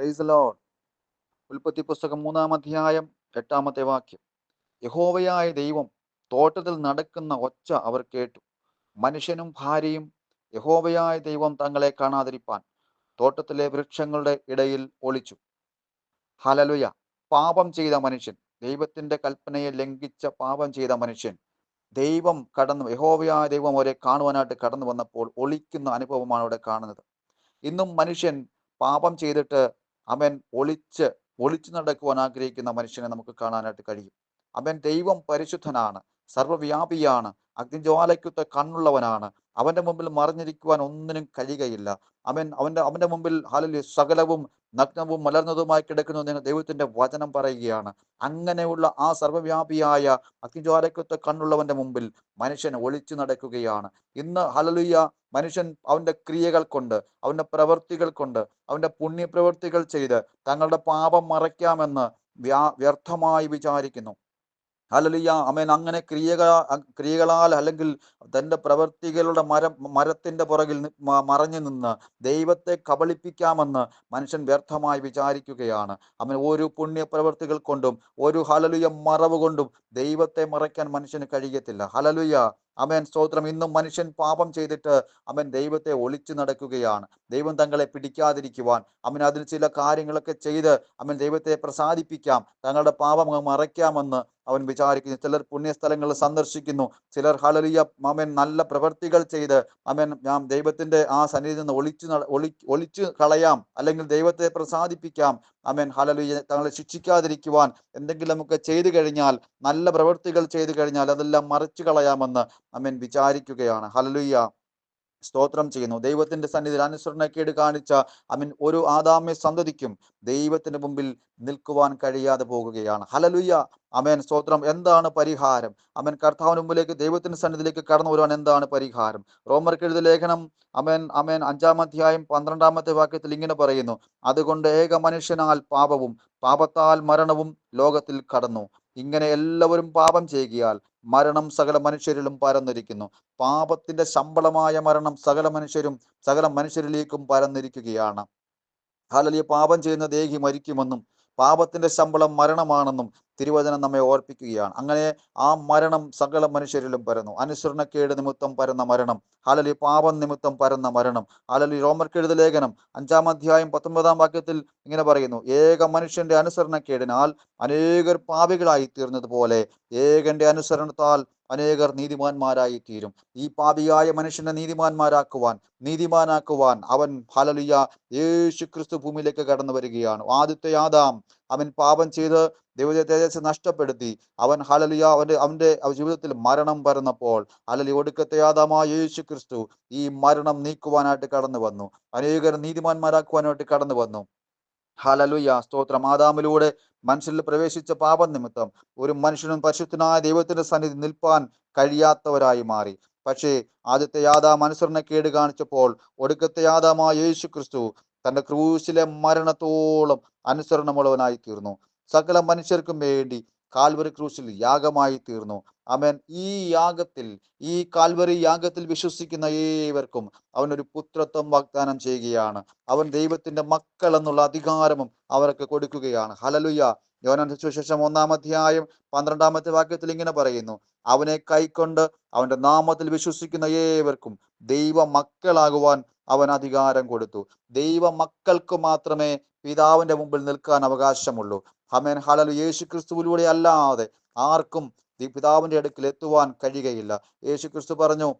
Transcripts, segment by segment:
Price load ഉൽപ്പത്തി പുസ്തകം മൂന്നാം അധ്യായം എട്ടാമത്തെ വാക്യം. യഹോവയായ ദൈവം തോട്ടത്തിൽ നടക്കുന്ന ഒച്ച അവർ കേട്ടു. മനുഷ്യനും ഭാര്യയും യഹോവയായ ദൈവം തങ്ങളെ കാണാതിരിപ്പാൻ തോട്ടത്തിലെ വൃക്ഷങ്ങളുടെ ഇടയിൽ ഒളിച്ചു. ഹലലുയ പാപം ചെയ്ത മനുഷ്യൻ. ദൈവത്തിന്റെ കൽപ്പനയെ ലംഘിച്ച പാപം ചെയ്ത മനുഷ്യൻ. ദൈവം കടന്നു യഹോവയായ ദൈവം അവരെ കാണുവാനായിട്ട് കടന്നു വന്നപ്പോൾ ഒളിക്കുന്ന അനുഭവമാണ് അവിടെ കാണുന്നത്. ഇന്നും മനുഷ്യൻ പാപം ചെയ്തിട്ട് അവൻ ഒളിച്ച് ഒളിച്ചു നടക്കുവാൻ ആഗ്രഹിക്കുന്ന മനുഷ്യനെ നമുക്ക് കാണാനായിട്ട് കഴിയും. അവൻ ദൈവം പരിശുദ്ധനാണ് സർവവ്യാപിയാണ് അഗ്നിജ്വാലയ്ക്കുത്ത കണ്ണുള്ളവനാണ്. അവന്റെ മുമ്പിൽ മറിഞ്ഞിരിക്കുവാൻ ഒന്നിനും കഴിയുകയില്ല. അവൻ അവന്റെ അവന്റെ മുമ്പിൽ ഹാലലി സകലവും നഗ്നവും മലർന്നതുമായി കിടക്കുന്നു എന്ന് ദൈവത്തിന്റെ വചനം പറയുകയാണ്. അങ്ങനെയുള്ള ആ സർവവ്യാപിയായ അഗ്നിജ്വാലക്കത്തെ കണ്ണുള്ളവന്റെ മുമ്പിൽ മനുഷ്യൻ ഒളിച്ചു നടക്കുകയാണ്. ഇന്ന് ഹലലുയ മനുഷ്യൻ അവന്റെ ക്രിയകൾ കൊണ്ട് അവന്റെ പ്രവൃത്തികൾ കൊണ്ട് അവന്റെ പുണ്യപ്രവൃത്തികൾ ചെയ്ത് തങ്ങളുടെ പാപം മറയ്ക്കാമെന്ന് വ്യാ വ്യർത്ഥമായി വിചാരിക്കുന്നു. ഹലലിയ അമേൻ അങ്ങനെ ക്രിയക ക്രിയകളാൽ അല്ലെങ്കിൽ തന്റെ പ്രവൃത്തികളുടെ മരം മരത്തിന്റെ പുറകിൽ മറഞ്ഞു നിന്ന് ദൈവത്തെ കബളിപ്പിക്കാമെന്ന് മനുഷ്യൻ വ്യർത്ഥമായി വിചാരിക്കുകയാണ്. അവൻ ഒരു പുണ്യ പ്രവൃത്തികൾ കൊണ്ടും ഒരു ഹലലുയ മറവ് കൊണ്ടും ദൈവത്തെ മറയ്ക്കാൻ മനുഷ്യന് കഴിയത്തില്ല. ഹലലുയ അമേൻ സ്തോത്രം. ഇന്നും മനുഷ്യൻ പാപം ചെയ്തിട്ട് അവൻ ദൈവത്തെ ഒളിച്ചു നടക്കുകയാണ്. ദൈവം തങ്ങളെ പിടിക്കാതിരിക്കുവാൻ അവൻ അതിൽ ചില കാര്യങ്ങളൊക്കെ ചെയ്ത് അവൻ ദൈവത്തെ പ്രസാദിപ്പിക്കാം തങ്ങളുടെ പാപം മറയ്ക്കാമെന്ന് അവൻ വിചാരിക്കുന്നു. ചിലർ പുണ്യസ്ഥലങ്ങൾ സന്ദർശിക്കുന്നു. ചിലർ ഹലലിയ അവൻ നല്ല പ്രവൃത്തികൾ ചെയ്ത്. അവൻ ഞാൻ ദൈവത്തിന്റെ ആ സന്നിധിയിൽ നിന്ന് ഒളിച്ചു ഒളി ഒളിച്ചു കളയാം. അല്ലെങ്കിൽ ദൈവത്തെ പ്രസാദിപ്പിക്കാം. അവൻ ഹലലിയ തങ്ങളെ ശിക്ഷിക്കാതിരിക്കുവാൻ നമുക്ക് ചെയ്തു കഴിഞ്ഞാൽ നല്ല പ്രവൃത്തികൾ ചെയ്തു കഴിഞ്ഞാൽ അതെല്ലാം മറിച്ചു കളയാമെന്ന് അവൻ വിചാരിക്കുകയാണ്. ഹലലുയ്യ സ്തോത്രം ചെയ്യുന്നു. ദൈവത്തിന്റെ സന്നിധിയിൽ അനുസരണക്കേട് കാണിച്ച അവൻ ഒരു ആദാമ്യ സന്തതിക്കും. ദൈവത്തിന്റെ മുമ്പിൽ നിൽക്കുവാൻ കഴിയാതെ പോകുകയാണ്. ഹലലുയ്യ അമേൻ. സ്തോത്രം. എന്താണ് പരിഹാരം? അമൻ. കർത്താവിന് മുമ്പിലേക്ക് ദൈവത്തിന്റെ സന്നിധിയിലേക്ക് കടന്നു വരുവാൻ എന്താണ് പരിഹാരം? റോമർക്ക് എഴുതിയ ലേഖനം അമേൻ അമേൻ അഞ്ചാം അധ്യായം പന്ത്രണ്ടാമത്തെ വാക്യത്തിൽ ഇങ്ങനെ പറയുന്നു. അതുകൊണ്ട് ഏക മനുഷ്യനാൽ പാപവും പാപത്താൽ മരണവും ലോകത്തിൽ കടന്നു. ഇങ്ങനെ എല്ലാവരും പാപം ചെയ്യുകയാൽ മരണം സകല മനുഷ്യരിലും പരന്നിരിക്കുന്നു. പാപത്തിന്റെ ശമ്പളമായ മരണം സകല മനുഷ്യരും സകല മനുഷ്യരിലേക്കും പരന്നിരിക്കുകയാണ്. ഹാലലിയ പാപം ചെയ്യുന്ന ദേഹി മരിക്കുമെന്നും പാപത്തിന്റെ ശമ്പളം മരണമാണെന്നും തിരുവചനം നമ്മെ ഓർപ്പിക്കുകയാണ്. അങ്ങനെ ആ മരണം സകല മനുഷ്യരിലും പരന്നു. അനുസരണക്കേട് നിമിത്തം പരന്ന മരണം. ഹാലലി പാപം നിമിത്തം പരന്ന മരണം. ഹാലലി റോമർക്കെഴുത ലേഖനം അഞ്ചാം അധ്യായം പത്തൊമ്പതാം വാക്യത്തിൽ ഇങ്ങനെ പറയുന്നു. ഏക മനുഷ്യന്റെ അനുസരണക്കേടിനാൽ അനേകർ പാപികളായി തീർന്നതുപോലെ ഏകന്റെ അനുസരണത്താൽ അനേകർ നീതിമാന്മാരായി തീരും. ഈ പാപിയായ മനുഷ്യനെ നീതിമാന്മാരാക്കുവാൻ നീതിമാനാക്കുവാൻ അവൻ ഹലലിയ യേശു ക്രിസ്തു ഭൂമിയിലേക്ക് കടന്നു വരികയാണ്. ആദ്യത്തെ ആദാം അവൻ പാപം ചെയ്ത് ദൈവത്തെ തേജസ് നഷ്ടപ്പെടുത്തി. അവൻ ഹലലിയ അവന്റെ അവന്റെ ജീവിതത്തിൽ മരണം പരന്നപ്പോൾ ഹലലി ഒടുക്കത്തെ ആദാമായ യേശു ക്രിസ്തു ഈ മരണം നീക്കുവാനായിട്ട് കടന്നു വന്നു. അനേകർ നീതിമാന്മാരാക്കുവാനായിട്ട് കടന്നു വന്നു. ഹലലുയ സ്തോത്രം. ആദാമിലൂടെ മനുഷ്യരിൽ പ്രവേശിച്ച പാപം നിമിത്തം ഒരു മനുഷ്യനും പരിശുദ്ധനായ ദൈവത്തിന്റെ സന്നിധി നിൽപ്പാൻ കഴിയാത്തവരായി മാറി. പക്ഷേ ആദ്യത്തെ ആദാം കേട് കാണിച്ചപ്പോൾ ഒടുക്കത്തെ യാഥാമായ യേശു ക്രിസ്തു തന്റെ ക്രൂശിലെ മരണത്തോളം അനുസരണമുള്ളവനായി തീർന്നു. സകല മനുഷ്യർക്കും വേണ്ടി കാൽവറി ക്രൂശിൽ യാഗമായി തീർന്നു. അവൻ ഈ യാഗത്തിൽ ഈ കാൽവറി യാഗത്തിൽ വിശ്വസിക്കുന്ന ഏവർക്കും ഒരു പുത്രത്വം വാഗ്ദാനം ചെയ്യുകയാണ്. അവൻ ദൈവത്തിന്റെ മക്കൾ എന്നുള്ള അധികാരവും അവർക്ക് കൊടുക്കുകയാണ്. ഹലലുയ യോനാൻ സുശേഷം ഒന്നാം അധ്യായം പന്ത്രണ്ടാമത്തെ വാക്യത്തിൽ ഇങ്ങനെ പറയുന്നു. അവനെ കൈക്കൊണ്ട് അവന്റെ നാമത്തിൽ വിശ്വസിക്കുന്ന ഏവർക്കും ദൈവ മക്കളാകുവാൻ അവൻ അധികാരം കൊടുത്തു. ദൈവ മക്കൾക്ക് മാത്രമേ പിതാവിന്റെ മുമ്പിൽ നിൽക്കാൻ അവകാശമുള്ളൂ. ഹമേൻ ഹലലു യേശു ക്രിസ്തുവിലൂടെ അല്ലാതെ ആർക്കും പിതാവിന്റെ അടുക്കൽ എത്തുവാൻ കഴിയുകയില്ല. യേശു ക്രിസ്തു പറഞ്ഞു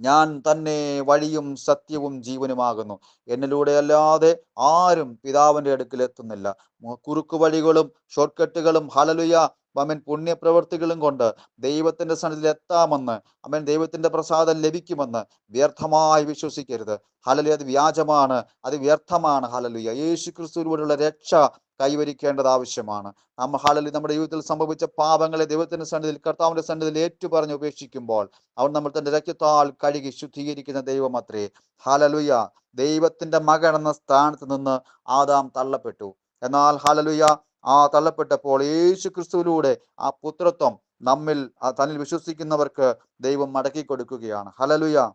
ഞാൻ തന്നെ വഴിയും സത്യവും ജീവനുമാകുന്നു. എന്നിലൂടെ അല്ലാതെ ആരും പിതാവിന്റെ അടുക്കൽ എത്തുന്നില്ല. കുറുക്കു വഴികളും ഷോർട്ട് കട്ടുകളും ഹലലുയ അവൻ പുണ്യപ്രവൃത്തികളും കൊണ്ട് ദൈവത്തിന്റെ സന്നിധിയിൽ എത്താമെന്ന് അവൻ ദൈവത്തിന്റെ പ്രസാദം ലഭിക്കുമെന്ന് വ്യർത്ഥമായി വിശ്വസിക്കരുത്. ഹലലു അത് വ്യാജമാണ്. അത് വ്യർത്ഥമാണ്. ഹലലുയ യേശു ക്രിസ്തുവിലൂടെയുള്ള രക്ഷ കൈവരിക്കേണ്ടത് ആവശ്യമാണ്. ആ ഹാലലി നമ്മുടെ ജീവിതത്തിൽ സംഭവിച്ച പാപങ്ങളെ ദൈവത്തിന്റെ സന്നിധിയിൽ കർത്താവിന്റെ സന്നിധിയിൽ ഏറ്റുപറഞ്ഞ് ഉപേക്ഷിക്കുമ്പോൾ അവൻ നമ്മൾ തന്റെ രക്തത്താൽ കഴുകി ശുദ്ധീകരിക്കുന്ന ദൈവം അത്രേ. ഹാലലുയ ദൈവത്തിന്റെ മകൻ എന്ന സ്ഥാനത്ത് നിന്ന് ആദാം തള്ളപ്പെട്ടു. എന്നാൽ ഹാലലുയ ആ തള്ളപ്പെട്ടപ്പോൾ യേശു ക്രിസ്തുവിലൂടെ ആ പുത്രത്വം നമ്മിൽ തന്നിൽ വിശ്വസിക്കുന്നവർക്ക് ദൈവം മടക്കി കൊടുക്കുകയാണ്. ഹലലുയ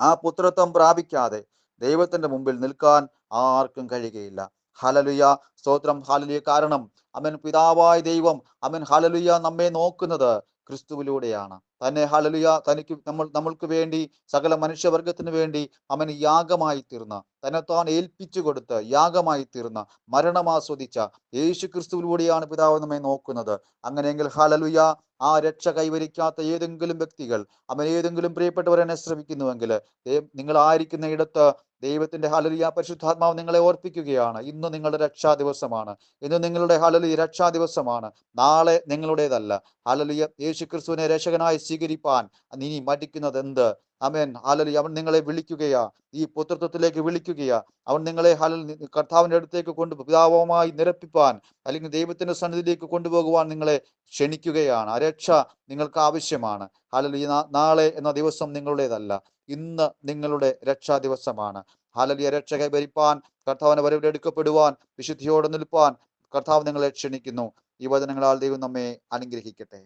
ആ പുത്രത്വം പ്രാപിക്കാതെ ദൈവത്തിന്റെ മുമ്പിൽ നിൽക്കാൻ ആർക്കും കഴിയുകയില്ല. ഹലലുയ സ്തോത്രം ഹാലലുയ. കാരണം അവൻ പിതാവായ ദൈവം അവൻ ഹലലുയ നമ്മെ നോക്കുന്നത് ക്രിസ്തുവിലൂടെയാണ്. തന്നെ ഹലലുയ തനിക്ക് നമ്മൾ നമ്മൾക്ക് വേണ്ടി സകല മനുഷ്യവർഗത്തിന് വേണ്ടി അവൻ യാഗമായി തീർന്ന തന്നെ താൻ ഏൽപ്പിച്ചു കൊടുത്ത് യാഗമായി തീർന്ന മരണം ആസ്വദിച്ച യേശു ക്രിസ്തുവിലൂടെയാണ് പിതാവ് നമ്മെ നോക്കുന്നത്. അങ്ങനെയെങ്കിൽ ഹലലുയ ആ രക്ഷ കൈവരിക്കാത്ത ഏതെങ്കിലും വ്യക്തികൾ അവൻ ഏതെങ്കിലും പ്രിയപ്പെട്ടവരെന്നെ ശ്രമിക്കുന്നുവെങ്കിൽ നിങ്ങൾ ആയിരിക്കുന്ന ഇടത്ത് ദൈവത്തിന്റെ ഹലലിയ പരിശുദ്ധാത്മാവ് നിങ്ങളെ ഓർപ്പിക്കുകയാണ്. ഇന്ന് നിങ്ങളുടെ രക്ഷാ ദിവസമാണ്. ഇന്ന് നിങ്ങളുടെ ഹലലി രക്ഷാ ദിവസമാണ്. നാളെ നിങ്ങളുടേതല്ല. ഹലലിയ യേശു ക്രിസ്തുവിനെ രക്ഷകനായി സ്വീകരിപ്പാൻ ഇനി മടിക്കുന്നത് എന്ത് അമേൻ ഹാലലി അവൻ നിങ്ങളെ വിളിക്കുകയാ. ഈ പുത്രത്വത്തിലേക്ക് വിളിക്കുകയാ. അവൻ നിങ്ങളെ ഹാലൽ കർത്താവിന്റെ അടുത്തേക്ക് കൊണ്ട് പിതാവുമായി നിരപ്പിപ്പാൻ അല്ലെങ്കിൽ ദൈവത്തിന്റെ സന്നിധിയിലേക്ക് കൊണ്ടുപോകുവാൻ നിങ്ങളെ ക്ഷണിക്കുകയാണ്. ആ രക്ഷ നിങ്ങൾക്ക് ആവശ്യമാണ്. ഹാലലി നാളെ എന്ന ദിവസം നിങ്ങളുടേതല്ല. ഇന്ന് നിങ്ങളുടെ രക്ഷാ ദിവസമാണ്. ഹാലലിയ രക്ഷ കൈവരിപ്പാൻ കർത്താവിനെ വരവിടെ എടുക്കപ്പെടുവാൻ വിശുദ്ധിയോടെ നിൽപ്പാൻ കർത്താവ് നിങ്ങളെ ക്ഷണിക്കുന്നു. ഈ വചനങ്ങളാൽ ദൈവം നമ്മെ അനുഗ്രഹിക്കട്ടെ.